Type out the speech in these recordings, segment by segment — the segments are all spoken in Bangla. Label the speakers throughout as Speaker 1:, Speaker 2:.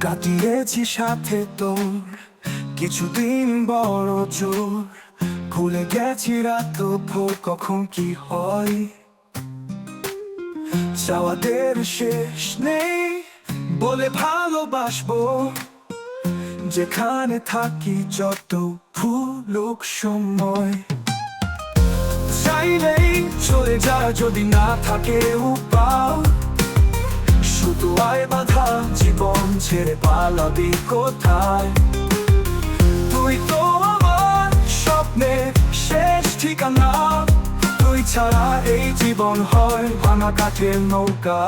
Speaker 1: কাটিয়েছি সাথে তোর। কিছুদিন বড় জোর, ভুলে গেছি রাত ভোর, কখন কি হয়? চাওয়াদের শেষ নেই বলে ভালোবাসবো। যেখানে থাকি যত ভুলুক সময়। চাইলেই চলে যা, যদি না থাকে উপাও আয় বাধা, জীবন ছেড়ে পালাবি কোথায়? তুই তো আমার স্বপ্নের শেষ ঠিকানা, তুই ছাড়া এই জীবন হয় ভাঙা কাঠের নৌকা।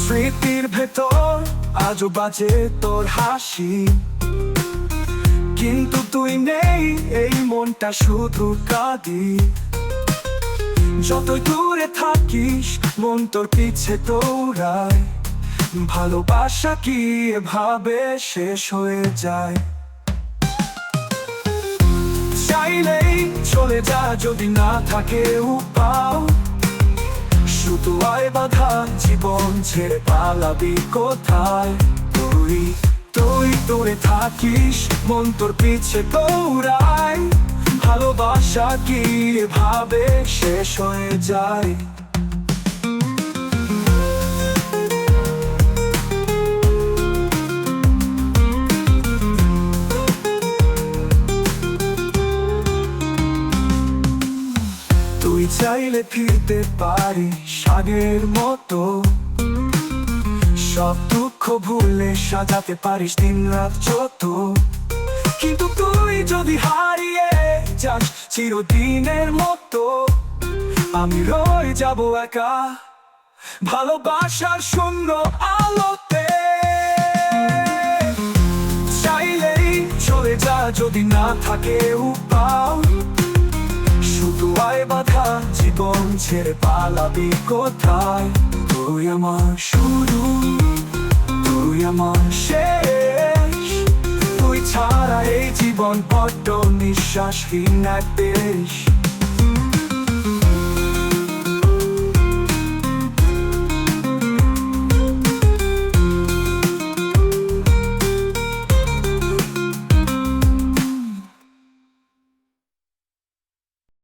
Speaker 1: স্মৃতির ভেতর আজও বাজে তোর হাসি। কিন্তু তুই নেই, এই মনটা শুধু কাঁদি। যতই দূরে থাকিস, মন তোর পিছে দৌড়ায়। ভালোবাসা কি এভাবে শেষ হয়ে যায়? চাইলেই চলে যা, যদি না থাকে উপাও শুধু আয় বাধা, জীবন ছেড়ে পালাবি কোথায়? তুই তুই দূরে থাকিস, মন তোর পিছে দৌড়ায়। ভালোবাসা কি এভাবে শেষ হয়ে যায়? তুই চাইলে ফিরতে পারিস আগের মতো। সব দুঃখ ভুলে সাজাতে পারিস দিন রাত যত। কিন্তু তুই যদি যাস চিরদিনের মতো আমি রয়ে যাব একা। ভালোবাসার শূন্য আলোতে। চাইলেই চলে যা, যদি না থাকে উপাও শুধু আয় বাধা, জীবন ছেড়ে পালাবি কোথায়? তুই আমার শুরু, তুই আমার শেষ। জীবন বড্ড নিঃশ্বাসহীন এক দেশ।